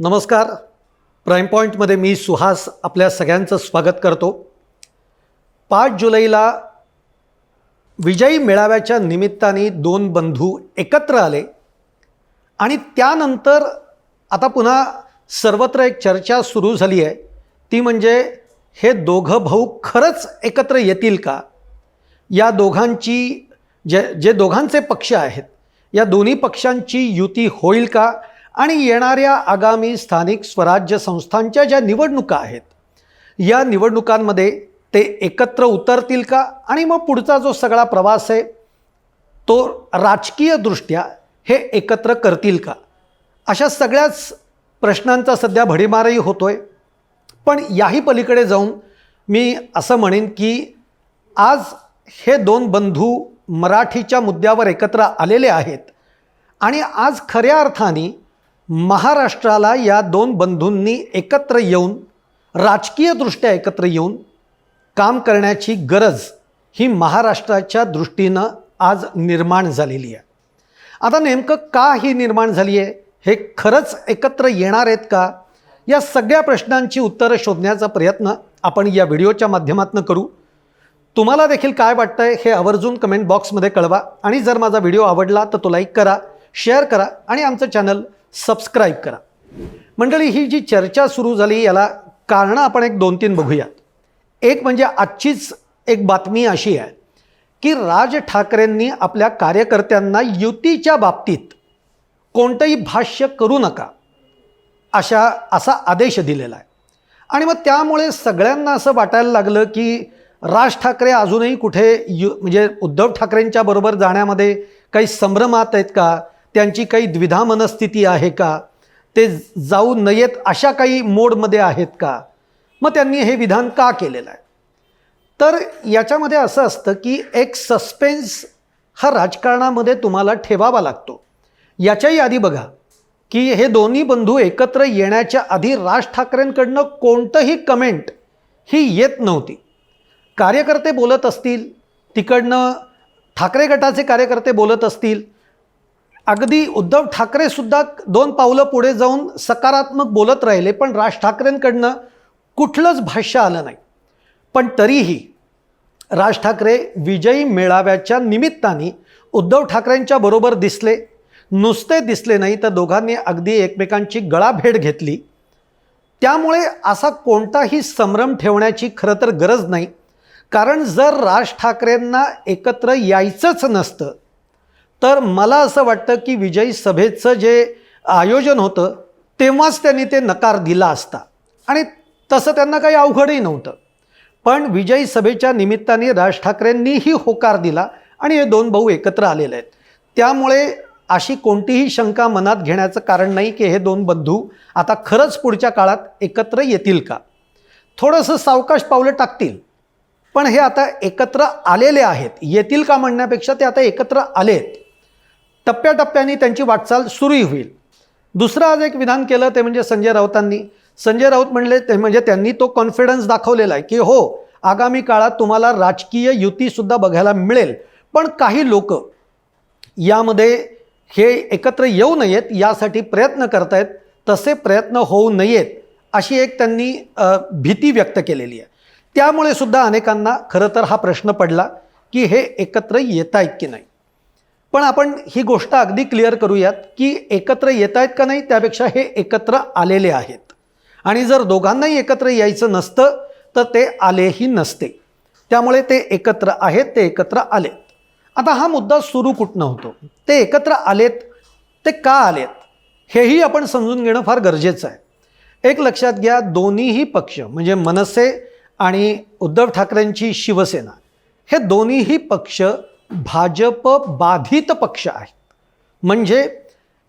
नमस्कार. प्राईम पॉईंटमध्ये मी सुहास आपल्या सगळ्यांचं स्वागत करतो. पाच जुलैला विजयी मेळाव्याच्या निमित्ताने दोन बंधू एकत्र आले. आणि त्यानंतर आता पुन्हा सर्वत्र एक चर्चा सुरू झाली आहे. ती म्हणजे हे दोघं भाऊ खरंच एकत्र येतील का? या दोघांची जे जे दोघांचे पक्ष आहेत या दोन्ही पक्षांची युती होईल का? आणि येणाऱ्या आगामी स्थानिक स्वराज्य संस्थांच्या ज्या निवडणुका आहेत या निवडणुकांमध्ये ते एकत्र उतरतील का? आणि मग पुढचा जो सगळा प्रवास आहे तो राजकीयदृष्ट्या हे एकत्र करतील का? अशा सगळ्याच प्रश्नांचा सध्या भडीमारही होतो आहे पण याही पलीकडे जाऊन मी असं म्हणेन की आज हे दोन बंधू मराठीच्या मुद्द्यावर एकत्र आलेले आहेत आणि आज खऱ्या अर्थाने महाराष्ट्राला या दोन बंधूंनी एकत्र येऊन राजकीयदृष्ट्या एकत्र येऊन काम करण्याची गरज ही महाराष्ट्राच्या दृष्टीनं आज निर्माण झालेली आहे. आता नेमकं का ही निर्माण झाली आहे? हे खरंच एकत्र येणार आहेत का? या सगळ्या प्रश्नांची उत्तरं शोधण्याचा प्रयत्न आपण या व्हिडिओच्या माध्यमातून करू. तुम्हाला देखील काय वाटतंय हे आवर्जून कमेंट बॉक्समध्ये कळवा. आणि जर माझा व्हिडिओ आवडला तर तो लाईक करा शेअर करा आणि आमचं चॅनल सबस्क्राईब करा. मंडळी ही जी चर्चा सुरू झाली याला कारणं आपण एक दोन तीन बघूयात. एक म्हणजे आजचीच एक बातमी अशी आहे की राज ठाकरेंनी आपल्या कार्यकर्त्यांना युतीच्या बाबतीत कोणतंही भाष्य करू नका अशा असा आदेश दिलेला आहे. आणि मग त्यामुळे सगळ्यांना असं वाटायला लागलं की राज ठाकरे अजूनही कुठे यु म्हणजे उद्धव ठाकरेंच्या बरोबर जाण्यामध्ये काही संभ्रमात आहेत का? त्यांची काही द्विधा मनस्थिती आहे का? ते जाऊ नयेत अशा काही मोडमध्ये आहेत का? मग त्यांनी हे विधान का केलेलं आहे? तर याच्यामध्ये असं असतं की एक सस्पेन्स हा राजकारणामध्ये तुम्हाला ठेवावा लागतो. याच्याही आधी बघा की हे दोन्ही बंधू एकत्र येण्याच्या आधी राज ठाकरेंकडनं कोणतंही कमेंट ही येत नव्हती. कार्यकर्ते बोलत असतील तिकडनं ठाकरे गटाचे कार्यकर्ते बोलत असतील अगदी उद्धव ठाकरेसुद्धा दोन पावलं पुढे जाऊन सकारात्मक बोलत राहिले पण राज ठाकरेंकडनं कुठलंच भाष्य आलं नाही. पण तरीही राज ठाकरे विजयी मेळाव्याच्या निमित्ताने उद्धव ठाकरेंच्या बरोबर दिसले नुसते दिसले नाही तर दोघांनी अगदी एकमेकांची गळाभेट घेतली. त्यामुळे असा कोणताही संभ्रम ठेवण्याची खरं तर गरज नाही. कारण जर राज ठाकरेंना एकत्र यायचंच नसतं तर मला असं वाटतं की विजयी सभेचं जे आयोजन होतं तेव्हाच त्यांनी ते नकार दिला असता. आणि तसं त्यांना काही अवघडही नव्हतं. पण विजयी सभेच्या निमित्ताने राज ठाकरेंनीही होकार दिला आणि हे दोन भाऊ एकत्र आलेले आहेत. त्यामुळे अशी कोणतीही शंका मनात घेण्याचं कारण नाही की हे दोन बंधू आता खरंच पुढच्या काळात एकत्र येतील का? थोडंसं सावकाश पावलं टाकतील. पण हे आता एकत्र आलेले आहेत. येतील का म्हणण्यापेक्षा ते आता एकत्र आलेत. टप्प्याटप्प्याने त्यांची वाटचाल सुरूही होईल. दुसरं आज एक विधान केलं ते म्हणजे संजय राऊतांनी. संजय राऊत म्हणले ते म्हणजे त्यांनी तो कॉन्फिडन्स दाखवलेला आहे की हो आगामी काळात तुम्हाला राजकीय युतीसुद्धा बघायला मिळेल. पण काही लोक यामध्ये हे एकत्र येऊ नयेत यासाठी प्रयत्न करतायत तसे प्रयत्न होऊ नयेत अशी एक त्यांनी भीती व्यक्त केलेली आहे. त्यामुळे सुद्धा अनेकांना खरं तर हा प्रश्न पडला की हे एकत्र येत आहेत की नाही. पण आपण ही गोष्ट अगदी क्लिअर करूयात की एकत्र येत आहेत का नाही त्यापेक्षा हे एकत्र आलेले आहेत. आणि जर दोघांनाही एकत्र यायचं नसतं तर ते आलेही नसते. त्यामुळे ते एकत्र आहेत ते एकत्र आलेत. आता हा मुद्दा सुरू कुठनं होतो? ते एकत्र आलेत ते का आलेत? हेही आपण समजून घेणं फार गरजेचं आहे. एक लक्षात घ्या दोन्हीही पक्ष म्हणजे मनसे आणि उद्धव ठाकरेंची शिवसेना हे दोन्हीही पक्ष भाजप बाधित पक्ष आहेत. म्हणजे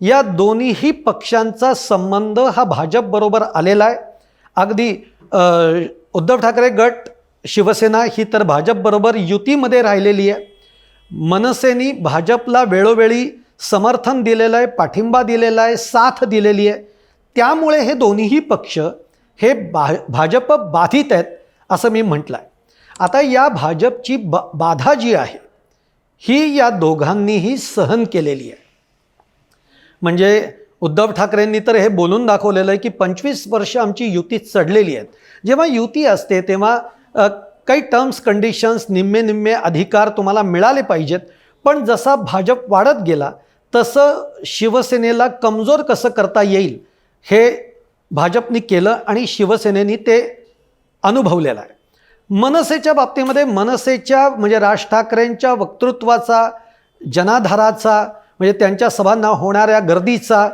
या दोन्हीही पक्षांचा संबंध हा भाजपबरोबर आलेला आहे. अगदी उद्धव ठाकरे गट शिवसेना ही तर भाजपबरोबर युतीमध्ये राहिलेली आहे. मनसेनी भाजपला वेळोवेळी समर्थन दिलेलं आहे पाठिंबा दिलेला आहे साथ दिलेली आहे. त्यामुळे हे दोन्हीही पक्ष हे भा भाजप बाधित आहेत असं मी म्हटलं आहे आता या भाजपची ब बाधा जी आहे ही या दोघांनीही सहन केलेली आहे. म्हणजे उद्धव ठाकरेंनी तर हे बोलून दाखवलेलं आहे की पंचवीस वर्ष आमची युती चढलेली आहेत. जेव्हा युती असते तेव्हा काही टर्म्स कंडिशन्स निम्मे निम्मे अधिकार तुम्हाला मिळाले पाहिजेत. पण जसा भाजप वाढत गेला तसं शिवसेनेला कमजोर कसं करता येईल हे भाजपनी केलं आणि शिवसेनेनी ते अनुभवलेलं आहे. मनसेच्या बाबतीमध्ये मनसेच्या म्हणजे राज ठाकरेंच्या वक्तृत्वाचा जनाधाराचा म्हणजे त्यांच्या सभांना होणाऱ्या गर्दीचा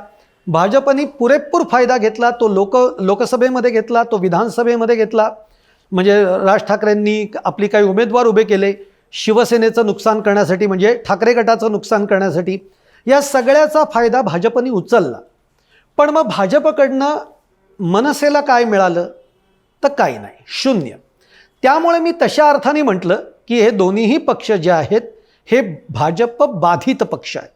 भाजपनी पुरेपूर फायदा घेतला तो लोक लोकसभेमध्ये घेतला तो विधानसभेमध्ये घेतला. म्हणजे राज ठाकरेंनी आपली काही उमेदवार उभे केले शिवसेनेचं नुकसान करण्यासाठी म्हणजे ठाकरे गटाचं नुकसान करण्यासाठी या सगळ्याचा फायदा भाजपने उचलला. पण मग भाजपकडनं मनसेला काय मिळालं? तर काही नाही शून्य. त्यामुळे मी तशा अर्थाने म्हटलं की हे दोन्हीही पक्ष जे आहेत हे भाजप बाधित पक्ष आहे.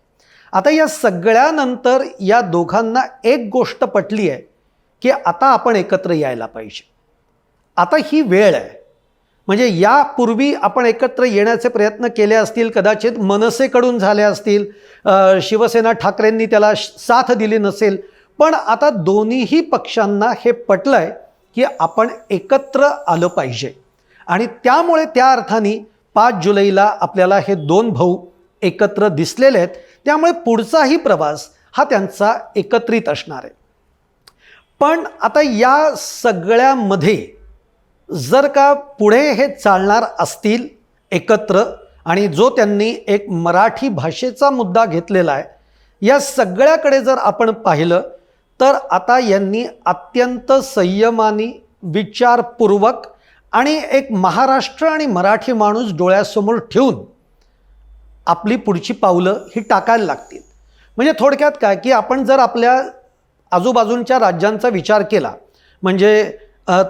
आता या सगळ्यानंतर या दोघांना एक गोष्ट पटली आहे की आता आपण एकत्र यायला पाहिजे. आता ही वेळ आहे. म्हणजे यापूर्वी आपण एकत्र येण्याचे प्रयत्न केले असतील कदाचित मनसेकडून झाले असतील शिवसेना ठाकरेंनी त्याला साथ दिली नसेल पण आता दोन्हीही पक्षांना हे पटलं आहे की आपण एकत्र आलं पाहिजे. आणि त्यामुळे त्या अर्थाने पाच जुलैला आपल्याला हे दोन भाऊ एकत्र दिसलेले आहेत. त्यामुळे पुढचाही प्रवास हा त्यांचा एकत्रित असणार आहे. पण आता या सगळ्यामध्ये जर का पुढे हे चालणार असतील एकत्र आणि जो त्यांनी एक मराठी भाषेचा मुद्दा घेतलेला आहे या सगळ्याकडे जर आपण पाहिलं तर आता यांनी अत्यंत संयमाने विचारपूर्वक आणि एक महाराष्ट्र आणि मराठी माणूस डोळ्यासमोर ठेवून आपली पुढची पावलं ही टाकायला लागतील. म्हणजे थोडक्यात काय की आपण जर आपल्या आजूबाजूंच्या राज्यांचा विचार केला म्हणजे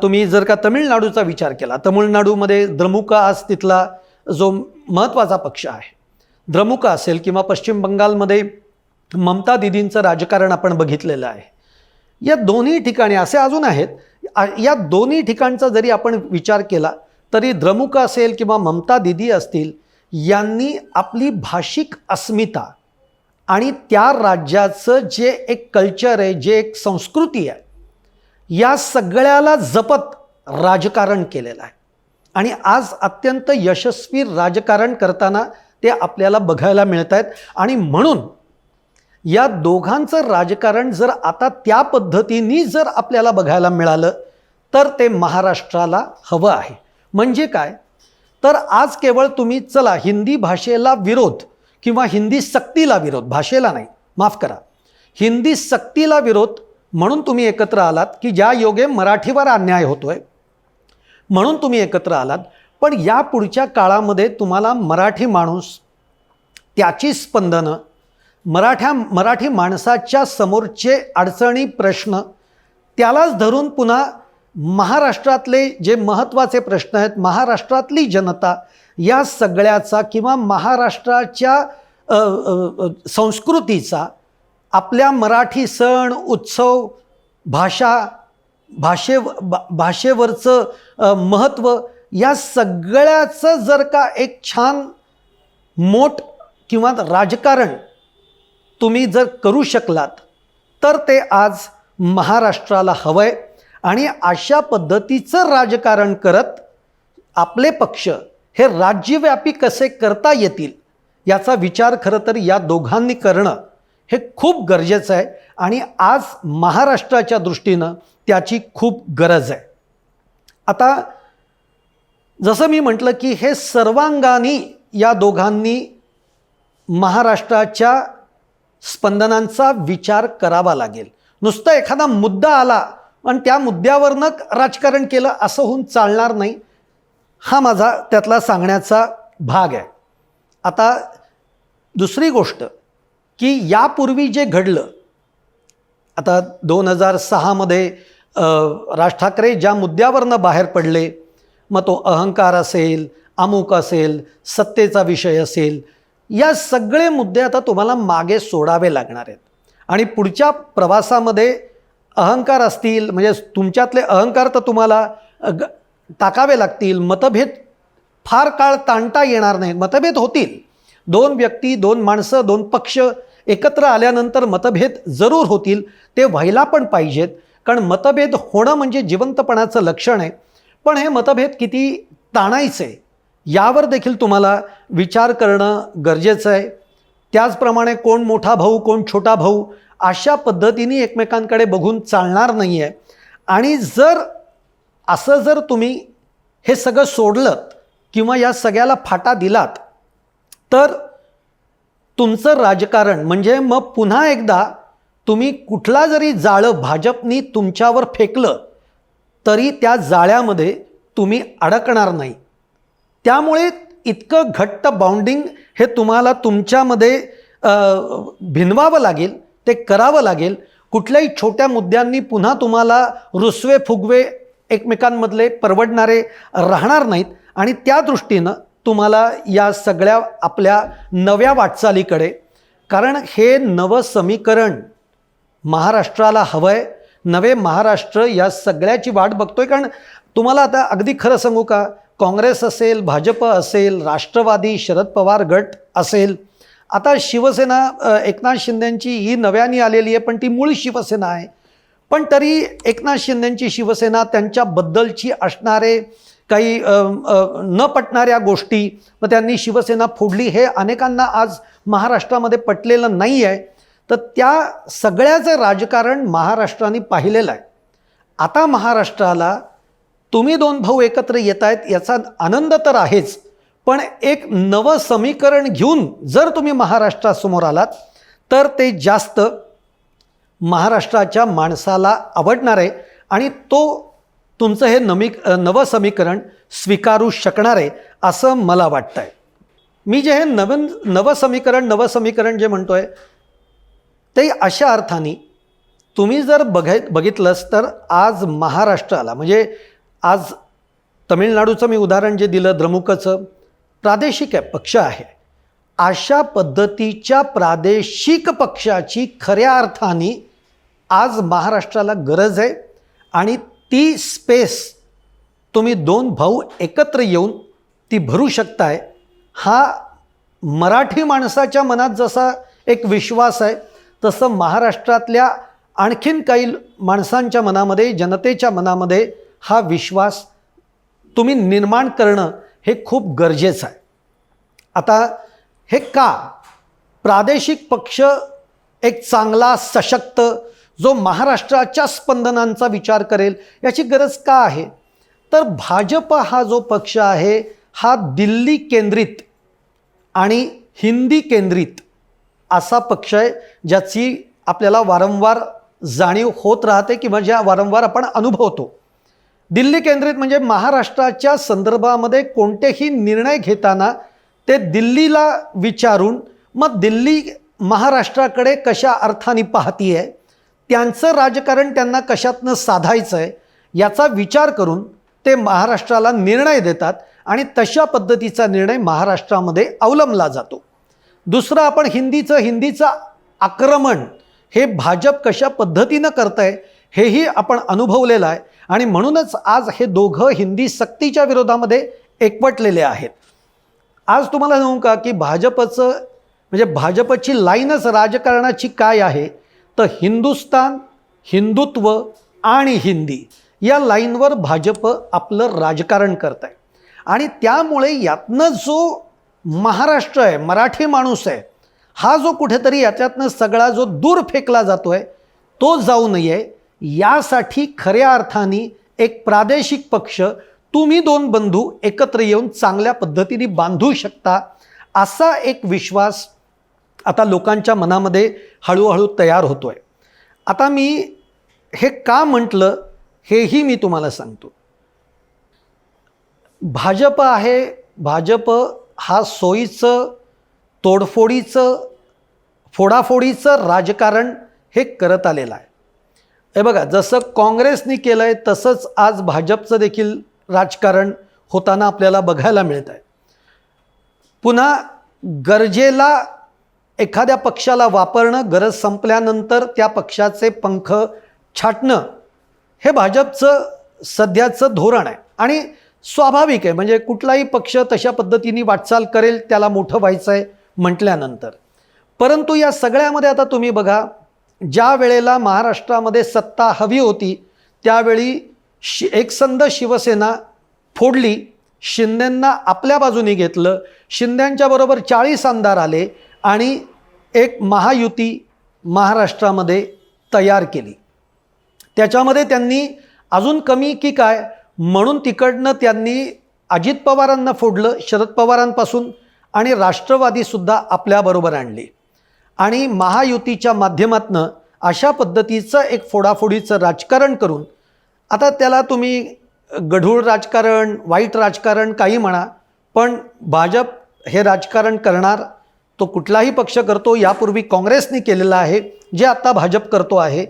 तुम्ही जर का तमिळनाडूचा विचार केला तमिळनाडूमध्ये द्रमुक आज तिथला जो महत्त्वाचा पक्ष आहे. द्रमुक असेल किंवा पश्चिम बंगालमध्ये ममता दिदींचं राजकारण आपण बघितलेलं आहे. या दोन्ही ठिकाणी असे अजून आहेत या दोन्ही ठिकाणचा जरी आपण विचार केला तरी द्रमुक असेल किंवा ममता दिदी असतील यांनी आपली भाषिक अस्मिता आणि त्या राज्याचं जे एक कल्चर आहे जे एक संस्कृती आहे या सगळ्याला जपत राजकारण केलेलं आहे. आणि आज अत्यंत यशस्वी राजकारण करताना ते आपल्याला बघायला मिळत आहेत आणि म्हणून या दोघांचं राजकारण जर आता त्या पद्धतीने जर आपल्याला बघायला मिळालं तर ते महाराष्ट्राला हवं आहे. म्हणजे काय? तर आज केवळ तुम्ही चला हिंदी भाषेला विरोध किंवा हिंदी सक्तीला विरोध भाषेला नाही माफ करा. हिंदी सक्तीला विरोध म्हणून तुम्ही एकत्र आलात की ज्या योगे मराठीवर अन्याय होतोय म्हणून तुम्ही एकत्र आलात. पण या पुढच्या काळामध्ये तुम्हाला मराठी माणूस त्याची स्पंदनं मराठ्या मराठी माणसाच्या समोरचे अडचणी प्रश्न त्यालाच धरून पुन्हा महाराष्ट्रातले जे महत्त्वाचे प्रश्न आहेत महाराष्ट्रातली जनता या सगळ्याचा किंवा महाराष्ट्राच्या संस्कृतीचा आपल्या मराठी सण उत्सव भाषा भाषे भाषेवरचं महत्त्व या सगळ्याचं जर का एक छान मोठ किंवा राजकारण तुम्ही जर करू शकलात तर ते आज महाराष्ट्राला हवं आहे आणि अशा पद्धतीचं राजकारण करत आपले पक्ष हे राज्यव्यापी कसे करता येतील याचा विचार खरं तर या दोघांनी करणं हे खूप गरजेचं आहे. आणि आज महाराष्ट्राच्या दृष्टीनं त्याची खूप गरज आहे. आता जसं मी म्हटलं की हे सर्वांगानी या दोघांनी महाराष्ट्राच्या स्पंदनांचा विचार करावा लागेल. नुसतं एखादा मुद्दा आला आणि त्या मुद्द्यावरनं राजकारण केलं असं होऊन चालणार नाही हा माझा त्यातला सांगण्याचा भाग आहे. आता दुसरी गोष्ट की यापूर्वी जे घडलं आता दोन हजार सहामध्ये राज ठाकरे ज्या मुद्द्यावरनं बाहेर पडले मग तो अहंकार असेल अमुक असेल सत्तेचा विषय असेल या सगळे मुद्दे आता तुम्हाला मागे सोडावे लागणार आहेत. आणि पुढच्या प्रवासामध्ये अहंकार असतील म्हणजे तुमच्यातले अहंकार तर तुम्हाला ग- टाकावे लागतील. मतभेद फार काळ ताणता येणार नाहीत. मतभेद होतील. दोन व्यक्ती दोन माणसं दोन पक्ष एकत्र आल्यानंतर मतभेद जरूर होतील. ते व्हायला पण पाहिजेत. कारण मतभेद होणं म्हणजे जिवंतपणाचं लक्षण आहे. पण हे मतभेद किती ताणायचे? यावर देखील तुम्हाला विचार करणं गरजेचं आहे. त्याचप्रमाणे कोण मोठा भाऊ कोण छोटा भाऊ अशा पद्धतीने एकमेकांकडे बघून चालणार नाही आहे आणि जर असं जर तुम्ही हे सगळं सोडलं किंवा या सगळ्याला फाटा दिलात तर तुमचं राजकारण म्हणजे मग पुन्हा एकदा तुम्ही कुठला जरी जाळं भाजपनी तुमच्यावर फेकलं तरी त्या जाळ्यामध्ये तुम्ही अडकणार नाही. त्यामुळे इतकं घट्ट बाउंडिंग हे तुम्हाला तुमच्यामध्ये भिनवावं लागेल ते करावं लागेल. कुठल्याही छोट्या मुद्द्यांनी पुन्हा तुम्हाला रुसवे फुगवे एकमेकांमधले परवडणारे राहणार नाहीत. आणि त्या दृष्टीनं तुम्हाला या सगळ्या आपल्या नव्या वाटचालीकडे कारण हे नवं समीकरण महाराष्ट्राला हवं आहे नवे महाराष्ट्र या सगळ्याची वाट बघतोय. कारण तुम्हाला आता अगदी खरं सांगू का? काँग्रेस असेल भाजप असेल राष्ट्रवादी शरद पवार गट असेल. आता शिवसेना एकनाथ शिंदेंची ही नव्याने आलेली आहे पण ती मूळ शिवसेना आहे. पण तरी एकनाथ शिंदेंची शिवसेना त्यांच्याबद्दलची असणारे काही न पटणाऱ्या गोष्टी मग त्यांनी शिवसेना फोडली हे अनेकांना आज महाराष्ट्रामध्ये पटलेलं नाही आहे. तर त्या सगळ्याचं राजकारण महाराष्ट्राने पाहिलेलं आहे. आता महाराष्ट्राला तुम्ही दोन भाऊ एकत्र येत आहेत याचा आनंद तर आहेच पण एक नवं समीकरण घेऊन जर तुम्ही महाराष्ट्रासमोर आलात तर ते जास्त महाराष्ट्राच्या माणसाला आवडणार आहे आणि तो तुमचं हे नमी नवं समीकरण स्वीकारू शकणार आहे असं मला वाटतं आहे मी जे हे नवीन नवं समीकरण नवं समीकरण जे म्हणतो आहे ते अशा अर्थाने तुम्ही जर बघाय बघितलंस तर आज महाराष्ट्राला म्हणजे आज तमिळनाडूचं मी उदाहरण जे दिलं द्रमुकचं प्रादेशिक आहे पक्ष आहे. अशा पद्धतीच्या प्रादेशिक पक्षाची खऱ्या अर्थाने आज महाराष्ट्राला गरज आहे आणि ती स्पेस तुम्ही दोन भाऊ एकत्र येऊन ती भरू शकताय हा मराठी माणसाच्या मनात जसा एक विश्वास आहे तसं महाराष्ट्रातल्या आणखीन काही माणसांच्या मनामध्ये जनतेच्या मनामध्ये हा विश्वास तुम्ही निर्माण करणं हे खूप गरजेचं आहे. आता हे का? प्रादेशिक पक्ष एक चांगला सशक्त जो महाराष्ट्राच्या स्पंदनांचा विचार करेल याची गरज का आहे? तर भाजप हा जो पक्ष आहे हा दिल्ली केंद्रित आणि हिंदी केंद्रित असा पक्ष आहे ज्याची आपल्याला वारंवार जाणीव होत राहते किंवा ज्या वारंवार आपण अनुभवतो. दिल्ली केंद्रित म्हणजे महाराष्ट्राच्या संदर्भामध्ये कोणतेही निर्णय घेताना ते दिल्लीला विचारून मग दिल्ली महाराष्ट्राकडे कशा अर्थाने पाहती आहे त्यांचं राजकारण त्यांना कशातनं साधायचं आहे याचा विचार करून ते महाराष्ट्राला निर्णय देतात आणि तशा पद्धतीचा निर्णय महाराष्ट्रामध्ये अवलंबला जातो. दुसरं आपण हिंदीचं हिंदीचं आक्रमण हे भाजप कशा पद्धतीनं करत आहे हेही आपण अनुभवलेलं आहे. आणि म्हणूनच आज हे दोघं हिंदी सक्तीच्या विरोधामध्ये एकवटलेले आहेत. आज तुम्हाला सांगू का की भाजपचं म्हणजे भाजपची लाईनच राजकारणाची काय आहे? तर हिंदुस्तान हिंदुत्व आणि हिंदी या लाईनवर भाजप आपलं राजकारण करत आहे आणि त्यामुळे यातनं जो महाराष्ट्र आहे मराठी माणूस आहे हा जो कुठेतरी याच्यातनं सगळा जो दूर फेकला जातो आहे तो जाऊ नये. यासाठी खऱ्या अर्थाने एक प्रादेशिक पक्ष तुम्ही दोन बंधू एकत्र येऊन चांगल्या पद्धतीने बांधू शकता असा एक विश्वास आता लोकांच्या मनामध्ये हळूहळू तयार होतो आहे आता मी हे का म्हटलं हेही मी तुम्हाला सांगतो. भाजप आहे भाजप हा सोयीचं तोडफोडीचं फोडाफोडीचं राजकारण हे करत आलेलं आहे. हे बघा जसं काँग्रेसनी केलं आहे तसंच आज भाजपचं देखील राजकारण होताना आपल्याला बघायला मिळत आहे पुन्हा गरजेला एखाद्या पक्षाला वापरणं गरज संपल्यानंतर त्या पक्षाचे पंख छाटणं हे भाजपचं सध्याचं धोरण आहे. आणि स्वाभाविक आहे म्हणजे कुठलाही पक्ष तशा पद्धतीने वाटचाल करेल त्याला मोठं व्हायचं आहे म्हटल्यानंतर. परंतु या सगळ्यामध्ये आता तुम्ही बघा ज्या वेळेला महाराष्ट्रामध्ये सत्ता हवी होती त्यावेळी शि एकसंध शिवसेना फोडली शिंदेंना आपल्या बाजूने घेतलं शिंद्यांच्या बरोबर चाळीस आमदार आले आणि एक महायुती महाराष्ट्रामध्ये तयार केली. त्याच्यामध्ये त्यांनी अजून कमी की काय म्हणून तिकडनं त्यांनी अजित पवारांना फोडलं शरद पवारांपासून आणि राष्ट्रवादीसुद्धा आपल्याबरोबर आणली. आणि महायुतीच्या माध्यमातनं अशा पद्धतीचं एक फोडाफोडीचं राजकारण करून आता त्याला तुम्ही गढूळ राजकारण वाईट राजकारण काही म्हणा पण भाजप हे राजकारण करणार तो कुठलाही पक्ष करतो यापूर्वी काँग्रेसने केलेलं आहे जे आत्ता भाजप करतो आहे.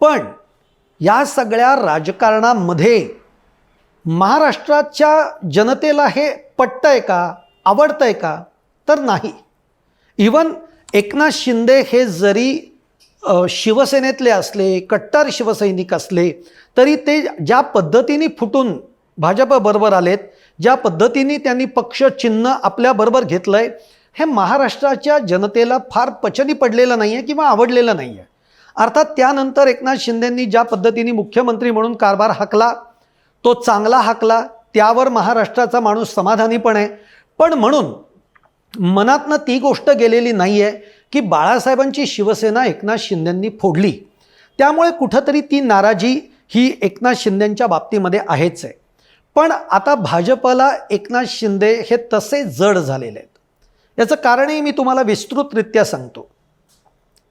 पण या सगळ्या राजकारणामध्ये महाराष्ट्राच्या जनतेला हे पटतंय का आवडतंय का? तर नाही. इवन एकनाथ शिंदे हे जरी शिवसेनेतले असले कट्टर शिवसैनिक असले तरी ते ज्या पद्धतीने फुटून भाजपबरोबर आलेत ज्या पद्धतीने त्यांनी पक्ष चिन्ह आपल्याबरोबर घेतलं आहे हे महाराष्ट्राच्या जनतेला फार पचनी पडलेलं नाही आहे किंवा आवडलेलं नाही आहे अर्थात त्यानंतर एकनाथ शिंदेंनी ज्या पद्धतीने मुख्यमंत्री म्हणून कारभार हाकला तो चांगला हाकला त्यावर महाराष्ट्राचा माणूस समाधानी पण आहे. पण म्हणून मनातनं ती गोष्ट गेलेली नाही आहे की बाळासाहेबांची शिवसेना एकनाथ शिंदेंनी फोडली. त्यामुळे कुठंतरी ती नाराजी ही एकनाथ शिंदेंच्या बाबतीमध्ये आहेच आहे. पण आता भाजपला एकनाथ शिंदे हे तसे जड झालेले आहेत. याचं कारणही मी तुम्हाला विस्तृतरित्या सांगतो.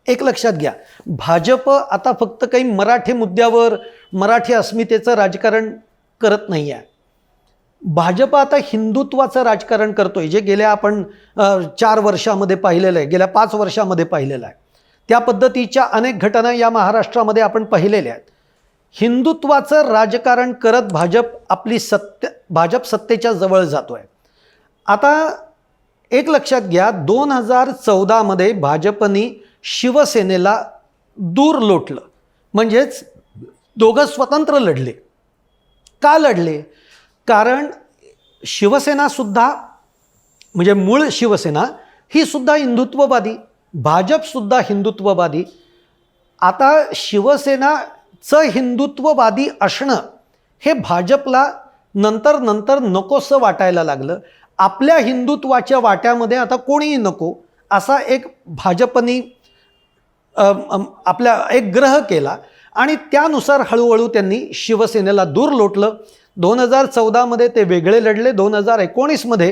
एक लक्षात घ्या भाजप आता फक्त काही मराठी मुद्द्यावर मराठी अस्मितेचं राजकारण करत नाही आहे भाजप आता हिंदुत्वाचं राजकारण करतोय जे गेल्या आपण चार वर्षामध्ये पाहिलेलं आहे गेल्या पाच वर्षामध्ये पाहिलेलं आहे. त्या पद्धतीच्या अनेक घटना या महाराष्ट्रामध्ये आपण पाहिलेल्या आहेत. हिंदुत्वाचं राजकारण करत भाजप आपली सत्य भाजप सत्तेच्या जवळ जातो आहे आता एक लक्षात घ्या दोन हजार चौदामध्ये भाजपनी शिवसेनेला दूर लोटलं. म्हणजेच दोघं स्वतंत्र लढले. का लढले? कारण शिवसेनासुद्धा म्हणजे मूळ शिवसेना ही सुद्धा हिंदुत्ववादी भाजपसुद्धा हिंदुत्ववादी. आता शिवसेनाचं हिंदुत्ववादी असणं हे भाजपला नंतर नंतर नकोसं वाटायला लागलं. आपल्या हिंदुत्वाच्या वाट्यामध्ये आता कोणीही नको असा एक भाजपनी आपल्या एक ग्रह केला. आणि त्यानुसार हळूहळू त्यांनी शिवसेनेला दूर लोटलं. दोन हजार चौदामध्ये ते वेगळे लढले. दोन हजार एकोणीसमध्ये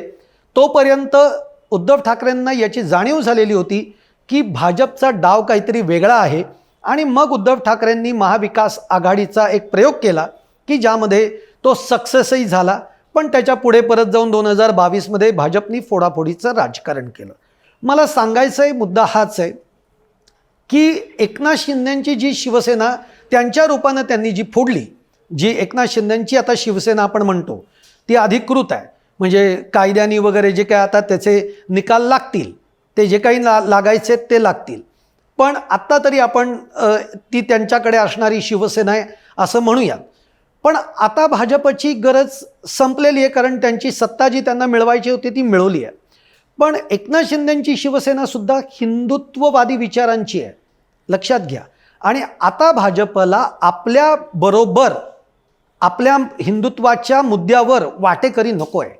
तोपर्यंत उद्धव ठाकरेंना याची जाणीव झालेली होती की भाजपचा डाव काहीतरी वेगळा आहे. आणि मग उद्धव ठाकरेंनी महाविकास आघाडीचा एक प्रयोग केला की ज्यामध्ये तो सक्सेसही झाला. पण त्याच्या पुढे परत जाऊन दोन हजार बावीसमध्ये भाजपनी फोडाफोडीचं राजकारण केलं. मला सांगायचं आहे मुद्दा हाच आहे की एकनाथ शिंदेंची जी शिवसेना त्यांच्या रूपानं त्यांनी जी फोडली जी एकनाथ शिंदेंची आता शिवसेना आपण म्हणतो ती अधिकृत आहे. म्हणजे कायद्यानी वगैरे जे काय आता त्याचे निकाल लागतील ते जे काही ला लागायचे ते लागतील. पण आत्ता तरी आपण ती त्यांच्याकडे असणारी शिवसेना आहे असं म्हणूयात पण आता भाजपची गरज संपलेली आहे कारण त्यांची सत्ता जी त्यांना मिळवायची होती ती मिळवली आहे. पण एकनाथ शिंदेंची शिवसेनासुद्धा हिंदुत्ववादी विचारांची आहे. लक्षात घ्या. आणि आता भाजपला आपल्याबरोबर आपल्या हिंदुत्वाच्या मुद्द्यावर वाटेकरी नको आहे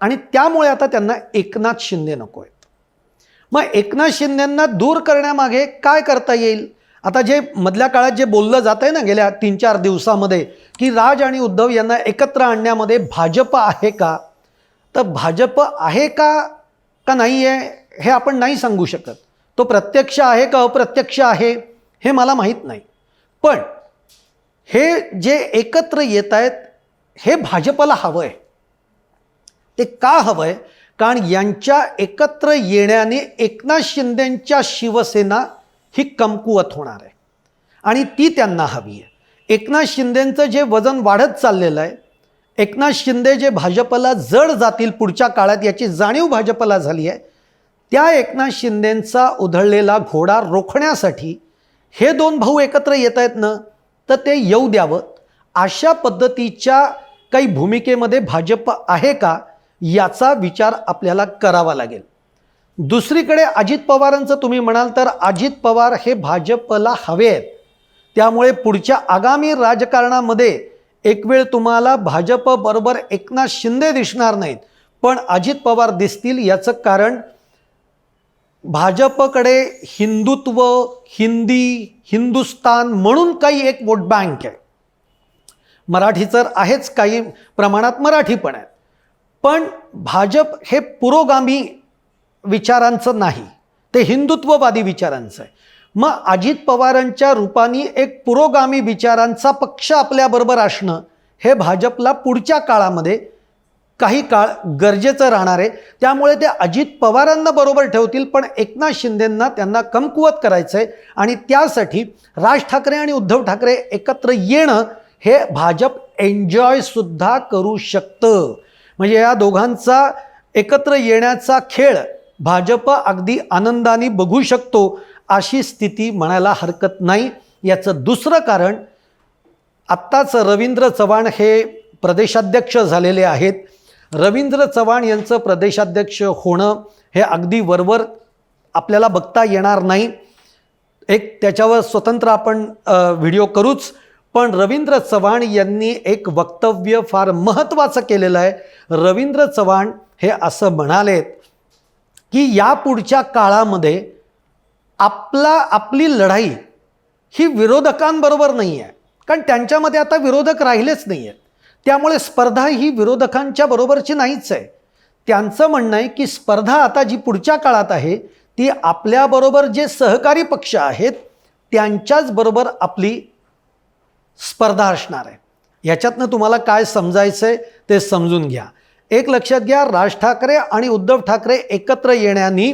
आणि त्यामुळे आता त्यांना एकनाथ शिंदे नको आहेत मग एकनाथ शिंदेंना दूर करण्यामागे काय करता येईल? आता जे मधल्या काळात जे बोललं जात आहे ना गेल्या तीन चार दिवसामध्ये की राज आणि उद्धव यांना एकत्र आणण्यामध्ये भाजप आहे का? तर भाजप आहे का का नाही आहे हे आपण नाही सांगू शकत. तो प्रत्यक्ष आहे का अप्रत्यक्ष आहे हे मला माहीत नाही. पण हे जे एकत्र येत आहेत हे भाजपला हवं आहे ते का हवं आहे कारण यांच्या एकत्र येण्याने एकनाथ शिंदेंच्या शिवसेना ही कमकुवत होणार आहे. आणि ती त्यांना हवी आहे. एकनाथ शिंदेंचं जे वजन वाढत चाललेलं आहे एकनाथ शिंदे जे भाजपला जड जातील पुढच्या काळात याची जाणीव भाजपला झाली आहे त्या एकनाथ शिंदेंचा उधळलेला घोडा रोखण्यासाठी हे दोन भाऊ एकत्र येत आहेत ना? तर ते येऊ द्यावं. अशा पद्धतीच्या काही भूमिकेमध्ये भाजप आहे का याचा विचार आपल्याला करावा लागेल. दुसरीकडे अजित पवारांचं तुम्ही म्हणाल तर अजित पवार हे भाजपला हवे आहेत. त्यामुळे पुढच्या आगामी राजकारणामध्ये एक वेळ तुम्हाला भाजप बरोबर एकनाथ शिंदे दिसणार नाहीत. पण अजित पवार दिसतील याचं कारण भाजपकडे हिंदुत्व हिंदी हिंदुस्तान म्हणून काही एक वोट बँक आहे. मराठी तर आहेच काही प्रमाणात मराठी पण आहेत पण भाजप हे पुरोगामी विचारांचं नाही. ते हिंदुत्ववादी विचारांचं आहे. मग अजित पवारांच्या रूपाने एक पुरोगामी विचारांचा पक्ष आपल्याबरोबर असणं हे भाजपला पुढच्या काळामध्ये काही काळ गरजेचं राहणार आहे. त्यामुळे ते अजित पवारांना बरोबर ठेवतील पण एकनाथ शिंदेंना त्यांना कमकुवत करायचं आहे आणि त्यासाठी राज ठाकरे आणि उद्धव ठाकरे एकत्र येणं हे भाजप एन्जॉयसुद्धा करू शकतं. म्हणजे या दोघांचा एकत्र येण्याचा खेळ भाजप अगदी आनंदाने बघू शकतो अशी स्थिती म्हणायला हरकत नाही. याचं दुसरं कारण आत्ताच रवींद्र चव्हाण हे प्रदेशाध्यक्ष झालेले आहेत. रवींद्र चव्हाण यांचं प्रदेशाध्यक्ष होणं हे अगदी वरवर आपल्याला बघता येणार नाही. एक त्याच्यावर स्वतंत्र आपण व्हिडिओ करूच. पण रवींद्र चव्हाण यांनी एक वक्तव्य फार महत्त्वाचं केलेलं आहे. रवींद्र चव्हाण हे असं म्हणालेत की या पुढच्या काळामध्ये आपला आपली लढाई ही विरोधकांबरोबर नाही आहे कारण त्यांच्यामध्ये आता विरोधक राहिलेच नाही आहेत त्यामुळे स्पर्धा ही विरोधकांच्या बरोबरची नाहीच आहे. त्यांचं म्हणणं आहे की स्पर्धा आता जी पुढच्या काळात आहे ती आपल्याबरोबर जे सहकारी पक्ष आहेत त्यांच्याच बरोबर आपली स्पर्धा असणार आहे. याच्यातनं तुम्हाला काय समजायचं आहे ते समजून घ्या. एक लक्षात घ्या राज ठाकरे आणि उद्धव ठाकरे एकत्र येण्यानी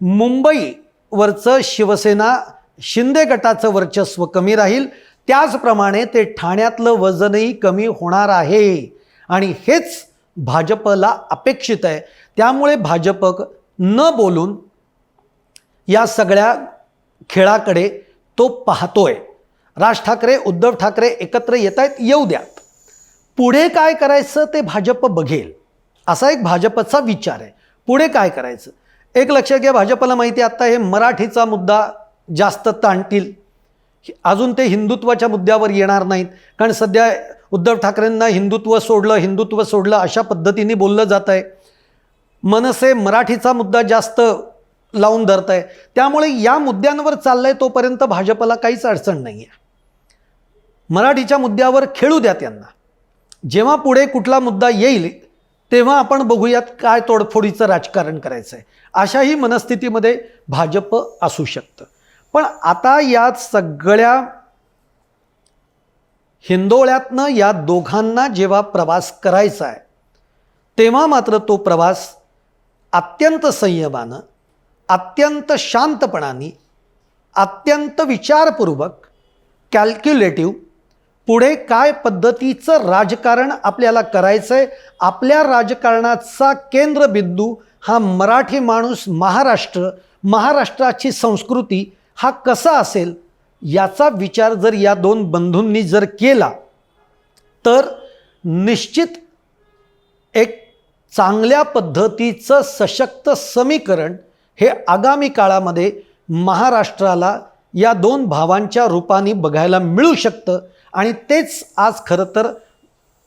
मुंबईवरचं शिवसेना शिंदे गटाचं वर्चस्व कमी राहील त्याचप्रमाणे ते ठाण्यातलं वजनही कमी होणार आहे. आणि हेच भाजपला अपेक्षित आहे. त्यामुळे भाजप न बोलून या सगळ्या खेळाकडे तो पाहतोय. राज ठाकरे उद्धव ठाकरे एकत्र येत आहेत येऊ द्यात. पुढे काय करायचं ते भाजप बघेल. असा एक भाजपचा विचार आहे. पुढे काय करायचं? एक लक्षात घ्या भाजपला माहिती आहे आत्ता हे मराठीचा मुद्दा जास्त ताणतील. अजून ते हिंदुत्वाच्या मुद्द्यावर येणार नाहीत. कारण सध्या उद्धव ठाकरेंना हिंदुत्व सोडलं हिंदुत्व सोडलं अशा पद्धतीने बोललं जात आहे. मनसे मराठीचा मुद्दा जास्त लावून धरत आहे. त्यामुळे या मुद्द्यांवर चाललं आहे तोपर्यंत भाजपला काहीच अडचण नाही आहे मराठीच्या मुद्द्यावर खेळू द्या त्यांना. जेव्हा पुढे कुठला मुद्दा येईल तेव्हा आपण बघूयात काय तोडफोडीचं राजकारण करायचं आहे अशाही मनस्थितीमध्ये भाजप असू शकतं. पण आता या सगळ्या हिंदोळ्यातनं या दोघांना जेव्हा प्रवास करायचा आहे तेव्हा मात्र तो प्रवास अत्यंत संयमानं अत्यंत शांतपणाने अत्यंत विचारपूर्वक कॅल्क्युलेटिव्ह पुढे काय पद्धतीचं राजकारण आपल्याला करायचं आहे आपल्या राजकारणाचा केंद्रबिंदू हा मराठी माणूस महाराष्ट्र महाराष्ट्राची संस्कृती हा कसा असेल याचा विचार जर या दोन बंधूंनी जर केला तर निश्चित एक चांगल्या पद्धतीचं सशक्त समीकरण हे आगामी काळामध्ये महाराष्ट्राला या दोन भावांच्या रूपाने बघायला मिळू शकतं. आणि तेच आज खरं तर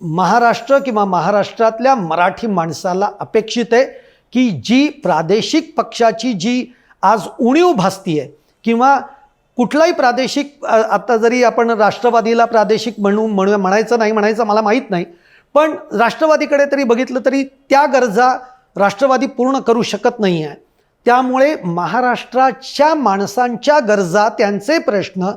महाराष्ट्र किंवा महाराष्ट्रातल्या मराठी माणसाला अपेक्षित आहे की जी प्रादेशिक पक्षाची जी आज उणीव भासती आहे किंवा कुठलाही प्रादेशिक आता जरी आपण राष्ट्रवादीला प्रादेशिक म्हणू म्हणू म्हणायचं नाही म्हणायचं मला माहीत नाही पण राष्ट्रवादीकडे तरी बघितलं तरी त्या गरजा राष्ट्रवादी पूर्ण करू शकत नाही आहे त्यामुळे महाराष्ट्राच्या माणसांच्या गरजा त्यांचे प्रश्न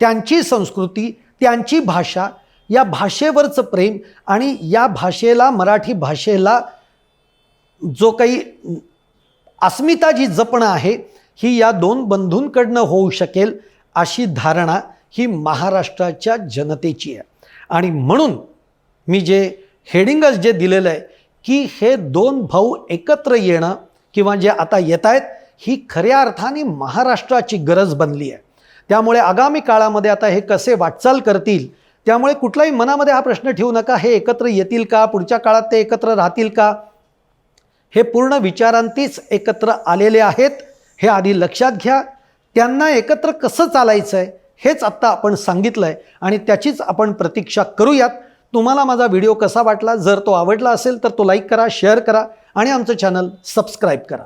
त्यांची संस्कृती त्यांची भाषा या भाषेवरचं प्रेम आणि या भाषेला मराठी भाषेला जो काही अस्मिता जी जपणं आहे ही या दोन बंधूंकडनं होऊ शकेल अशी धारणा ही महाराष्ट्राच्या जनतेची आहे. आणि म्हणून मी जे हेडिंगच जे दिलेलं आहे की हे दोन भाऊ एकत्र येणं किंवा जे आता येत आहेत ही खऱ्या अर्थाने महाराष्ट्राची गरज बनली आहे. त्यामुळे आगामी काळामध्ये आता हे कसे वाटचाल करतील त्यामुळे कुठलाही मनामध्ये हा प्रश्न ठेवू नका हे एकत्र येतील का पुढच्या काळात ते एकत्र राहतील का हे पूर्ण विचारांतीच एकत्र आलेले आहेत. हे आधी लक्षात घ्या. त्यांना एकत्र कसं चालायचं आहे हेच आत्ता आपण सांगितलं आहे आणि त्याचीच आपण प्रतीक्षा करूयात. तुम्हाला माझा व्हिडिओ कसा वाटला जर तो आवडला असेल तर तो लाईक करा शेअर करा आणि आमचं चॅनल सबस्क्राईब करा.